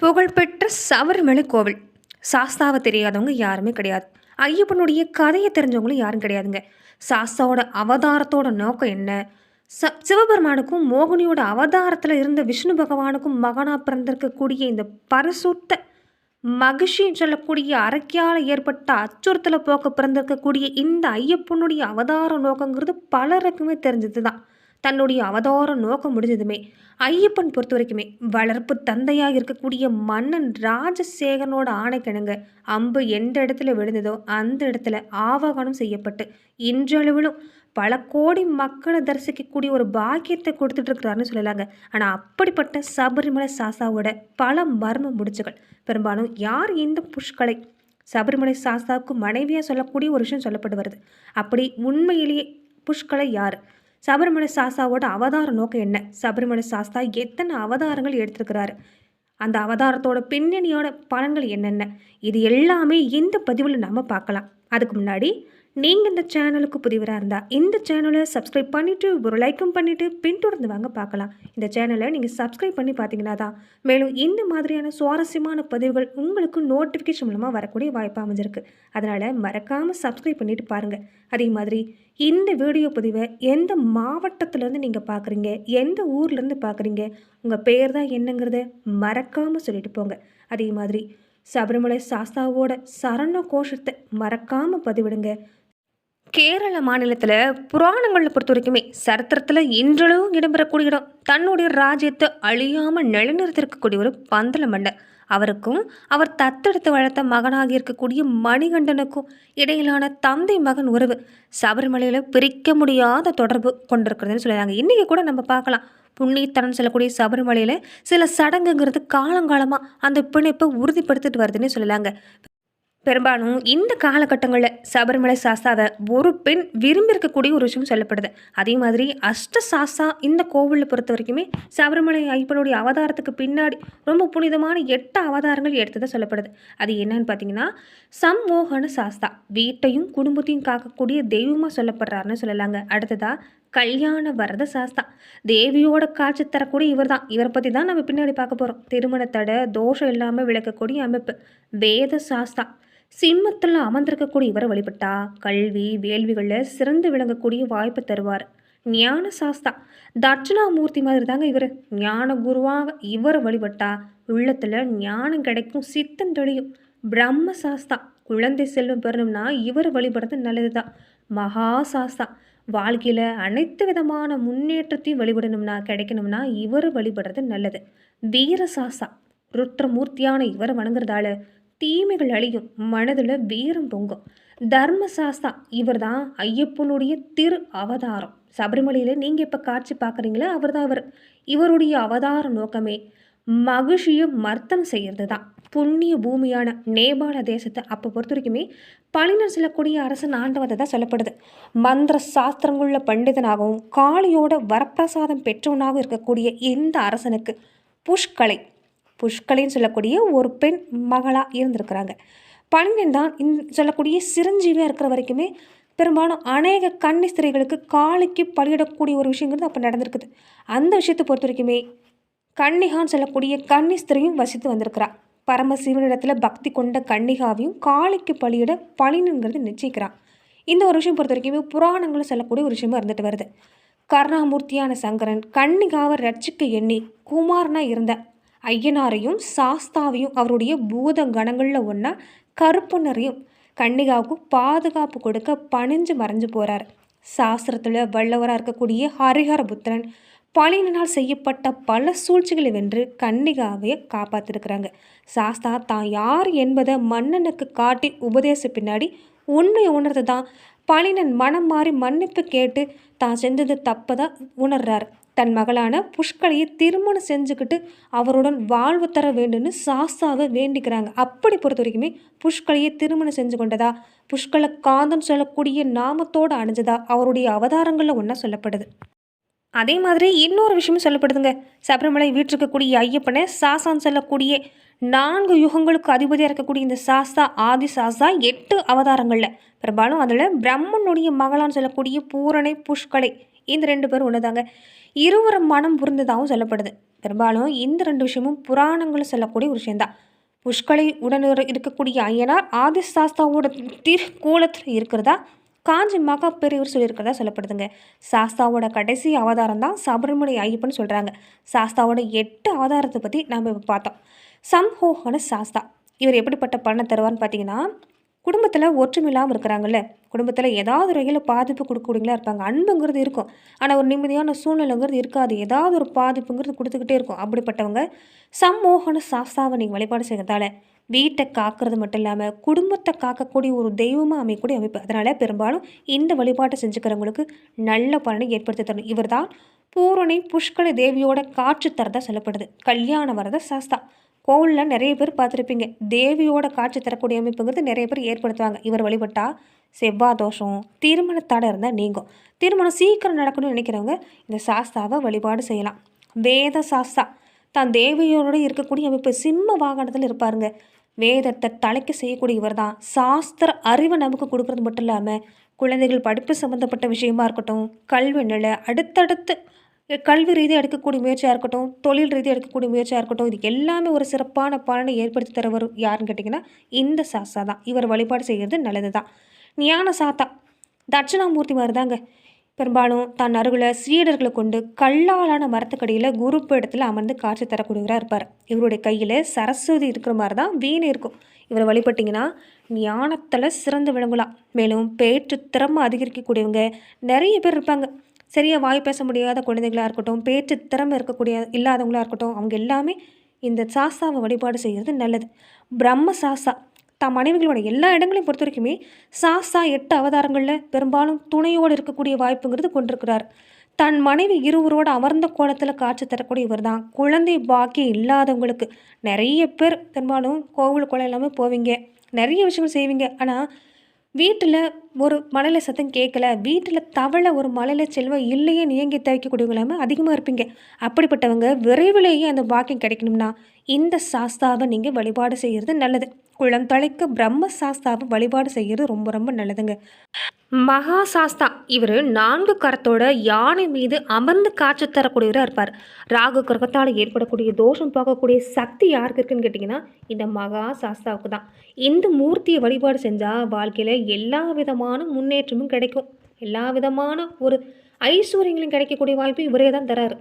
புகழ்பெற்ற சபரிமலை கோவில். சாஸ்தாவை தெரியாதவங்க யாருமே கிடையாது. ஐயப்பனுடைய கதையை தெரிஞ்சவங்களும் யாரும் கிடையாதுங்க. சாஸ்தாவோட அவதாரத்தோட நோக்கம் என்ன? ச சிவபெருமானுக்கும் மோகினியோட அவதாரத்தில் இருந்த விஷ்ணு பகவானுக்கும் மகனாக பிறந்திருக்கக்கூடிய இந்த பரிசுத்த மகிழ்ச்சின்னு சொல்லக்கூடிய அரக்கியால் ஏற்பட்ட அச்சுறுத்தலை போக்க பிறந்திருக்கக்கூடிய இந்த ஐயப்பனுடைய அவதார நோக்கங்கிறது பலருக்குமே தெரிஞ்சது தான் தன்னுடைய அவதார நோக்கம் முடிஞ்சதுமே ஐயப்பன் பொறுத்த வரைக்குமே வளர்ப்பு தந்தையாக இருக்கக்கூடிய மன்னன் ராஜசேகரனோட ஆணைக்கிணங்க அம்பு எந்த இடத்துல விழுந்ததோ அந்த இடத்துல ஆவாகனம் செய்யப்பட்டு இன்றளவிலும் பல கோடி மக்களை தரிசிக்கக்கூடிய ஒரு பாக்கியத்தை கொடுத்துட்டு இருக்கிறாருன்னு சொல்லலாங்க. ஆனால் அப்படிப்பட்ட சபரிமலை சாசாவோட பல மர்ம முடிச்சுகள். பெரும்பாலும் யார் இந்த புஷ்களை சபரிமலை சாஸ்தாவுக்கு மனைவியாக சொல்லக்கூடிய ஒரு விஷயம் சொல்லப்பட்டு வருது அப்படி உண்மையிலேயே புஷ்களை யார்? சபரிமலை சாஸ்தாவோட அவதார நோக்கம் என்ன? சபரிமலை சாஸ்தா எத்தனை அவதாரங்கள் எடுத்திருக்கிறாரு? அந்த அவதாரத்தோட பின்னணியோட பலன்கள் என்னென்ன? இது எல்லாமே இந்த பதிவில் நம்ம பார்க்கலாம். அதுக்கு முன்னாடி நீங்கள் இந்த சேனலுக்கு புதிவராக இருந்தால் இந்த சேனலை சப்ஸ்கிரைப் பண்ணிவிட்டு ஒரு லைக்கும் பண்ணிவிட்டு பின்தொடர்ந்து வாங்க பார்க்கலாம். இந்த சேனலை நீங்கள் சப்ஸ்கிரைப் பண்ணி பார்த்தீங்கன்னா தான் மேலும் இந்த மாதிரியான சுவாரஸ்யமான பதிவுகள் உங்களுக்கு நோட்டிஃபிகேஷன் மூலமாக வரக்கூடிய வாய்ப்பு அமைஞ்சிருக்கு. அதனால் மறக்காமல் சப்ஸ்கிரைப் பண்ணிவிட்டு பாருங்கள் அதே மாதிரி இந்த வீடியோ பதிவை எந்த மாவட்டத்துலேருந்து நீங்கள் பார்க்குறீங்க எந்த ஊர்லேருந்து பார்க்குறீங்க உங்கள் பேர் தான் என்னங்கிறத மறக்காமல் சொல்லிட்டு போங்க. அதே மாதிரி சபரிமலை சாஸ்தாவோட சரண கோஷத்தை மறக்காமல் பதிவிடுங்க. கேரள மாநிலத்தில் புராணங்களை பொறுத்த வரைக்குமே சரித்திரத்தில் இன்றளவும் இடம்பெறக்கூடிய இடம் தன்னுடைய ராஜ்யத்தை அழியாமல் நிலைநிறுத்திருக்கக்கூடிய ஒரு பந்தல மன்னர் அவருக்கும் அவர் தத்தெடுத்து வளர்த்த மகனாக இருக்கக்கூடிய மணிகண்டனுக்கும் இடையிலான தந்தை மகன் உறவு சபரிமலையில் பிரிக்க முடியாத தொடர்பு கொண்டிருக்கிறதுன்னு சொல்லுறாங்க இன்றைக்கி கூட நம்ம பார்க்கலாம். புண்ணியத்தனம் சொல்லக்கூடிய சபரிமலையில் சில சடங்குங்கிறது காலங்காலமாக அந்த பிணைப்பை உறுதிப்படுத்திட்டு வருதுன்னு சொல்லலாங்க பெரும்பாலும் இந்த காலகட்டங்களில் சபரிமலை சாஸ்தாவை ஒரு பெண் விரும்பி இருக்கக்கூடிய ஒரு விஷயம் சொல்லப்படுது. அதே மாதிரி அஷ்ட சாஸ்தா இந்த கோவிலை பொறுத்த வரைக்குமே சபரிமலை ஐப்பனுடைய அவதாரத்துக்கு பின்னாடி ரொம்ப புனிதமான எட்டு அவதாரங்கள் எடுத்ததாக சொல்லப்படுது. அது என்னன்னு பார்த்தீங்கன்னா சம்மோகன சாஸ்தா. வீட்டையும் குடும்பத்தையும் காக்கக்கூடிய தெய்வமாக சொல்லப்படுறாருன்னு சொல்லலாங்க. அடுத்ததாக கல்யாண வரத சாஸ்தா. தேவியோட காட்சி தரக்கூடிய இவர் தான் இவரை பற்றி தான் நம்ம பின்னாடி பார்க்க போகிறோம் திருமணத்தடை தோஷம் இல்லாமல் விளக்கக்கூடிய அமைப்பு. வேத சாஸ்தா. சிம்மத்தில் அமர்ந்திருக்கக்கூடிய இவரை வழிபட்டா கல்வி வேள்விகளில் சிறந்து விளங்கக்கூடிய வாய்ப்பு தருவார். ஞான சாஸ்தா. தட்சிணாமூர்த்தி மாதிரி தாங்க இவர். ஞான குருவாக இவரை வழிபட்டா உள்ளத்தில் ஞானம் கிடைக்கும் சித்தம் தெளியும். பிரம்ம சாஸ்தா. குழந்தை செல்வம் பெறணும்னா இவர் வழிபடுறது நல்லது தான் மகா சாஸ்தா. வாழ்க்கையில் அனைத்து விதமான முன்னேற்றத்தையும் வழிபடணும்னா கிடைக்கணும்னா இவர் வழிபடுறது நல்லது. வீர சாஸ்தா. ருத்ரமூர்த்தியான இவரை வணங்குறதால தீமைகள் அழியும். மனதில் வீரம் பொங்கும். தர்மசாஸ்தா இவர் தான் ஐயப்பனுடைய திரு அவதாரம். சபரிமலையில் நீங்கள் இப்போ காட்சி பார்க்குறீங்களே அவர் தான் அவர். இவருடைய அவதார நோக்கமே மகிழ்ச்சியை மர்த்தம் செய்கிறது தான் புண்ணிய பூமியான நேபாள தேசத்தை அப்போ பொறுத்த வரைக்குமே பழினர் செல்லக்கூடிய அரசன் ஆண்டவதை தான் சொல்லப்படுது. மந்திர சாஸ்திரங்குள்ள பண்டிதனாகவும் காளியோட வரப்பிரசாதம் பெற்றவனாகவும் இருக்கக்கூடிய இந்த அரசனுக்கு புஷ்கலை புஷ்கலின்னு சொல்லக்கூடிய ஒரு பெண் மகளாக இருந்திருக்கிறாங்க. பணினன் தான் இந் சொல்லக்கூடிய சிரஞ்சீவியாக இருக்கிற வரைக்குமே பெரும்பாலும் அநேக கன்னி ஸ்திரீகளுக்கு காளிக்கு பலியிடக்கூடிய ஒரு விஷயங்கிறது அப்போ நடந்திருக்குது. அந்த விஷயத்தை பொறுத்த வரைக்குமே கன்னிகான்னு சொல்லக்கூடிய கன்னி ஸ்திரியும் வசித்து வந்திருக்கிறா. பரமசிவனிடத்தில் பக்தி கொண்ட கன்னிகாவையும் காளிக்கு பலியிட பழினுங்கிறது நிச்சயிக்கிறான் இந்த ஒரு விஷயம் பொறுத்த வரைக்குமே புராணங்களும் சொல்லக்கூடிய ஒரு விஷயமா இருந்துட்டு வருது. கருணாமூர்த்தியான சங்கரன் கன்னிகாவை ரட்சிக்க எண்ணி குமாரனாக இருந்த ஐயனாரையும் சாஸ்தாவையும் அவருடைய பூத கணங்களில் ஒன்றா கருப்பனரையும் கன்னிகாவுக்கு பாதுகாப்பு கொடுக்க பணிஞ்சு மறைஞ்சு போகிறார் சாஸ்திரத்தில் வல்லவராக இருக்கக்கூடிய ஹரிஹர புத்திரன் பழியினால் செய்யப்பட்ட பல சூழ்ச்சிகளை வென்று கன்னிகாவை காப்பாற்றிருக்கிறாங்க சாஸ்தா தான் யார் என்பதை மன்னனுக்கு காட்டி உபதேச பின்னாடி உண்மையை உணர்ந்து தான் பழினன் மனம் மாறி மன்னிப்பு கேட்டு தான் செஞ்சது தப்பை உணர்றார். தன் மகளான புஷ்கலையை திருமணம் செஞ்சுக்கிட்டு அவருடன் வாழ்வு தர வேண்டும்னு சாஸ்தாவை வேண்டிக்கிறாங்க. அப்படி பொறுத்த வரைக்குமே புஷ்கலையை திருமணம் செஞ்சு கொண்டதா? புஷ்கல காந்தம் சொல்லக்கூடிய நாமத்தோடு அணிஞ்சதா? அவருடைய அவதாரங்களில் ஒன்றா சொல்லப்படுது. அதே மாதிரி இன்னொரு விஷயமும் சொல்லப்படுதுங்க. சபரிமலை வீட்டிருக்கக்கூடிய ஐயப்பனை சாசான்னு சொல்லக்கூடிய நான்கு யுகங்களுக்கு அதிபதியாக இருக்கக்கூடிய இந்த சாஸ்தா ஆதி சாஸ்தா எட்டு அவதாரங்களில். பெரும்பாலும் அதில் பிரம்மனுடைய மகளான்னு சொல்லக்கூடிய பூரணை புஷ்கலை இந்த ரெண்டு பேரும் ஒன்றுதாங்க இருவரும் மனம் புரிந்ததாகவும் சொல்லப்படுது. பெரும்பாலும் இந்த ரெண்டு விஷயமும் புராணங்களும் சொல்லக்கூடிய ஒரு விஷயம்தான். புஷ்கலை உடன் இருக்கக்கூடிய ஐயனார் ஆதி சாஸ்தாவோட திருக்கோலத்தில் இருக்கிறதா? காஞ்சி மகா பெரியவர் சொல்லியிருக்கிறதா சொல்லப்படுதுங்க. சாஸ்தாவோட கடைசி அவதாரம் தான் சபரிமலை ஐயப்பன் சொல்கிறாங்க சாஸ்தாவோட எட்டு அவதாரத்தை பற்றி நாம் இப்போ பார்த்தோம். சம்ஹோகன சாஸ்தா. இவர் எப்படிப்பட்ட பலனை தருவார்னு பார்த்தீங்கன்னா குடும்பத்தில் ஒற்றுமை இல்லாமல் இருக்கிறாங்கல்ல? குடும்பத்தில் ஏதாவது ஒரு வகையில் பாதிப்பு கொடுக்கக்கூடியங்களா இருப்பாங்க. அன்புங்கிறது இருக்கும். ஆனால் ஒரு நிம்மதியான சூழ்நிலைங்கிறது இருக்காது. ஏதாவது ஒரு பாதிப்புங்கிறது கொடுத்துக்கிட்டே இருக்கும். அப்படிப்பட்டவங்க சம்மோகன சாஸ்தாவை நீங்கள் வழிபாடு செய்கிறதால வீட்டை காக்கிறது மட்டும் இல்லாமல் குடும்பத்தை காக்கக்கூடிய ஒரு தெய்வமாக அமையக்கூடிய அமைப்பு. அதனால் பெரும்பாலும் இந்த வழிபாட்டை செஞ்சுக்கிறவங்களுக்கு நல்ல பலனை ஏற்படுத்தி தரணும். இவர் தான் பூரணி புஷ்கல தேவியோட காட்சி தரதா சொல்லப்படுது. கல்யாண வரத சாஸ்தா. கோவிலில் நிறைய பேர் பார்த்துருப்பீங்க. தேவியோட காட்சி தரக்கூடிய அமைப்புங்கிறது நிறைய பேர் ஏற்படுத்துவாங்க. இவர் வழிபட்டால் செவ்வாய் தோஷம் திருமண இருந்தால் நீங்கும். திருமணம் சீக்கிரம் நடக்கணும்னு நினைக்கிறவங்க இந்த சாஸ்தாவை வழிபாடு செய்யலாம். வேத சாஸ்தா. தான் தேவியோட இருக்கக்கூடிய அமைப்பு சிம்ம வாகனத்தில் இருப்பாருங்க. வேதத்தை தலைக்கு செய்யக்கூடிய இவர் தான். சாஸ்திர அறிவை நமக்கு கொடுக்கறது மட்டும் இல்லாமல் குழந்தைகள் படிப்பு சம்மந்தப்பட்ட விஷயமா இருக்கட்டும் கல்வி நிலை அடுத்தடுத்து கல்வி ரீதியாக எடுக்கக்கூடிய முயற்சியாக இருக்கட்டும் தொழில் ரீதியாக எடுக்கக்கூடிய முயற்சியாக இருக்கட்டும் இது எல்லாமே ஒரு சிறப்பான பலனை ஏற்படுத்தி தரவர் யாருன்னு கேட்டிங்கன்னா இந்த சாஸ்தா தான். இவர் வழிபாடு செய்கிறது நல்லது தான் ஞான சாத்தா தட்சிணாமூர்த்தி மாதிரி தாங்க பெரும்பாலும் தன் அருகில் சீடர்களை கொண்டு கல்லாலான மரத்துக்கடியில் குருப்பு இடத்துல அமர்ந்து காட்சி தரக்கூடியவராக இருப்பார். இவருடைய கையில் சரஸ்வதி இருக்கிற மாதிரி தான் வீணை இருக்கும். இவரை வழிபட்டிங்கன்னா ஞானத்தில் சிறந்து விளங்கலாம். மேலும் பேச்சு திறமை அதிகரிக்கக்கூடியவங்க நிறைய பேர் இருப்பாங்க. சரியாக வாய் பேச முடியாத குழந்தைகளாக இருக்கட்டும் பேச்சு திறமை இருக்கக்கூடிய இல்லாதவங்களாக இருக்கட்டும் அவங்க எல்லாமே இந்த சாஸ்தாவை வழிபாடு செய்கிறது நல்லது. பிரம்ம சாஸ்தா தம் மனைவிகளோட எல்லா இடங்களையும் பொறுத்த வரைக்குமே சாஸ்தா எட்டு அவதாரங்களில் பெரும்பாலும் துணையோடு இருக்கக்கூடிய வாய்ப்புங்கிறது கொண்டிருக்கிறார். தன் மனைவி இருவரோட அமர்ந்த கோலத்தில் காட்சி தரக்கூடிய இவர் தான் குழந்தை பாக்கியம் இல்லாதவங்களுக்கு நிறைய பேர் பெரும்பாலும் கோவில் குளம் எல்லாமே போவீங்க. நிறைய விஷயங்கள் செய்வீங்க. ஆனால் வீட்டில் ஒரு மலையில் சத்தம் கேட்கல. வீட்டில் தவளை ஒரு மலையில் செல்வம் இல்லையே இயங்கி தவிக்கக்கூடியவங்க அதிகமாக இருப்பீங்க. அப்படிப்பட்டவங்க விரைவிலேயே அந்த பாக்கியம் கிடைக்கணும்னா இந்த சாஸ்தாவை நீங்கள் வழிபாடு செய்கிறது நல்லது. குளம் தொலைக்க பிரம்ம சாஸ்தாவை வழிபாடு செய்கிறது ரொம்ப ரொம்ப நல்லதுங்க. மகா சாஸ்தா. இவர் நான்கு கரத்தோட யானை மீது அமர்ந்து காட்சி தரக்கூடியவராக இருப்பார். ராகு கிரகத்தால் ஏற்படக்கூடிய தோஷம் பார்க்கக்கூடிய சக்தி யாருக்கு இருக்குன்னு கேட்டிங்கன்னா இந்த மகா சாஸ்தாவுக்கு தான். இந்த மூர்த்தியை வழிபாடு செஞ்சால் வாழ்க்கையில் எல்லா விதமான முன்னேற்றமும் கிடைக்கும். எல்லா விதமான ஒரு ஐஸ்வர்யங்களும் கிடைக்கக்கூடிய வாய்ப்பு இவரே தான் தராரு.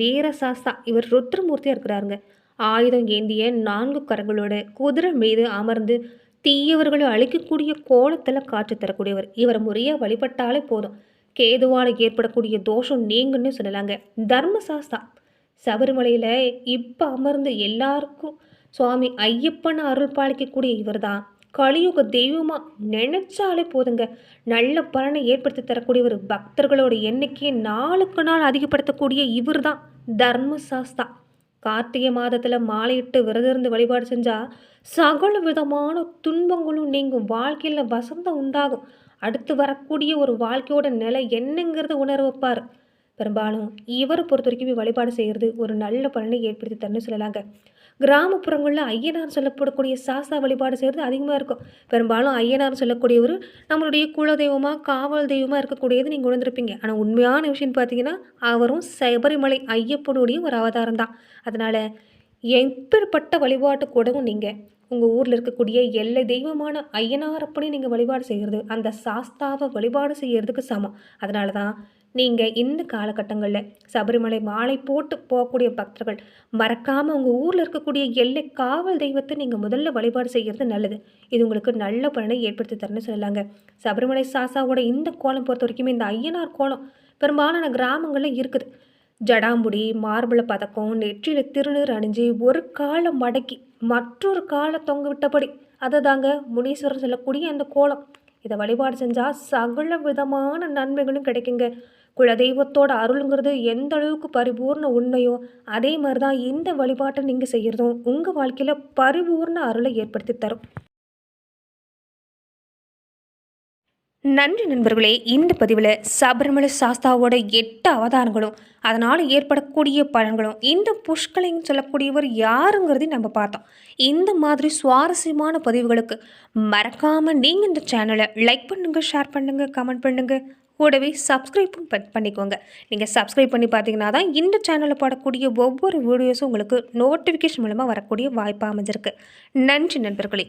வீர சாஸ்தா இவர் ருத்ரமூர்த்தியாக இருக்கிறாருங்க. ஆயுதம் ஏந்திய நான்கு கரங்களோட குதிரை மீது அமர்ந்து தீயவர்களை அழிக்கக்கூடிய கோலத்தில் காற்று தரக்கூடியவர். இவர் முறையாக வழிபட்டாலே போதும். கேதுவால் ஏற்படக்கூடிய தோஷம் நீங்கன்னு சொல்லலாங்க. தர்ம சாஸ்தா சபரிமலையில் இப்போ அமர்ந்து எல்லாருக்கும் சுவாமி ஐயப்பன் அருள் பாலிக்கக்கூடிய இவர் தான் கலியுக தெய்வமாக நினைச்சாலே போதுங்க. நல்ல பலனை ஏற்படுத்தி தரக்கூடியவர் பக்தர்களோட எண்ணிக்கையை நாளுக்கு நாள் அதிகப்படுத்தக்கூடிய இவர் தான் தர்மசாஸ்தா. கார்த்திகை மாதத்தில் மாலையிட்டு விரதம் இருந்து வழிபாடு செஞ்சால் சகல விதமான துன்பங்களும் நீங்கும். வாழ்க்கையில் வசந்தம் உண்டாகும். அடுத்து வரக்கூடிய ஒரு வாழ்க்கையோட நிலை என்னங்கிறத உணர வைப்பார். பெரும்பாலும் இவரை பொறுத்த வரைக்கும் வழிபாடு செய்கிறது ஒரு நல்ல பலனை ஏற்படுத்தி தரணும்னு சொல்லலாங்க. கிராமப்புறங்களில் ஐயனார் சொல்லப்படக்கூடிய சாஸ்தா வழிபாடு செய்கிறது அதிகமாக இருக்கும். பெரும்பாலும் ஐயனார் சொல்லக்கூடியவர் நம்மளுடைய குலதெய்வமாக காவல் தெய்வமாக இருக்கக்கூடியது நீங்கள் உணர்ந்திருப்பீங்க. ஆனால் உண்மையான விஷயம் பார்த்தீங்கன்னா அவரும் சபரிமலை ஐயப்பனுடைய ஒரு அவதாரம் தான். அதனால் எப்பேற்பட்ட வழிபாட்டு கூடவும் நீங்கள் உங்கள் ஊரில் இருக்கக்கூடிய எல்லை தெய்வமான ஐயனாரப்படி நீங்கள் வழிபாடு செய்கிறது அந்த சாஸ்தாவை வழிபாடு செய்கிறதுக்கு சமம். அதனால தான் நீங்கள் இந்த காலகட்டங்களில் சபரிமலை மாலை போட்டு போகக்கூடிய பக்தர்கள் மறக்காமல் உங்கள் ஊரில் இருக்கக்கூடிய எல்லை காவல் தெய்வத்தை நீங்கள் முதல்ல வழிபாடு செய்கிறது நல்லது. இது உங்களுக்கு நல்ல பலனை ஏற்படுத்தி தரணும்னு சொல்லலாங்க. சபரிமலை சாசாவோட இந்த கோலம் பொறுத்த வரைக்குமே இந்த ஐயனார் கோலம் பெரும்பாலான கிராமங்களில் இருக்குது. ஜடாமுடி மார்பள பதக்கம் நெற்றியில் திருநீர் அணிஞ்சு ஒரு காலை மடக்கி மற்றொரு காலை தொங்க விட்டபடி அதை தாங்க முனீஸ்வரர் சொல்லக்கூடிய அந்த கோலம். இதை வழிபாடு செஞ்சால் சகல விதமான நன்மைகளும் கிடைக்குங்க. குலதெய்வத்தோட அருளுங்கிறது எந்த அளவுக்கு பரிபூர்ண உண்மையோ அதே மாதிரி தான் இந்த வழிபாட்டை நீங்கள் செய்கிறதும் உங்கள் வாழ்க்கையில் பரிபூர்ண அருளை ஏற்படுத்தி தரும். நன்றி நண்பர்களே இந்த பதிவில் சபரிமலை சாஸ்தாவோட எட்டு அவதாரங்களும் அதனால் ஏற்படக்கூடிய பலன்களும் இந்த புஷ்கலைன்னு சொல்லக்கூடியவர் யாருங்கிறதையும் நம்ம பார்த்தோம். இந்த மாதிரி சுவாரஸ்யமான பதிவுகளுக்கு மறக்காமல் நீங்கள் இந்த சேனலை லைக் பண்ணுங்கள் ஷேர் பண்ணுங்கள் கமெண்ட் பண்ணுங்கள் கூடவே சப்ஸ்கிரைப்பும் பண்ணிக்கோங்க. நீங்கள் சப்ஸ்கிரைப் பண்ணி பார்த்தீங்கன்னா தான் இந்த சேனலில் போடக்கூடிய ஒவ்வொரு வீடியோஸும் உங்களுக்கு நோட்டிஃபிகேஷன் மூலமாக வரக்கூடிய வாய்ப்பு அமைஞ்சிருக்கு. நன்றி நண்பர்களே.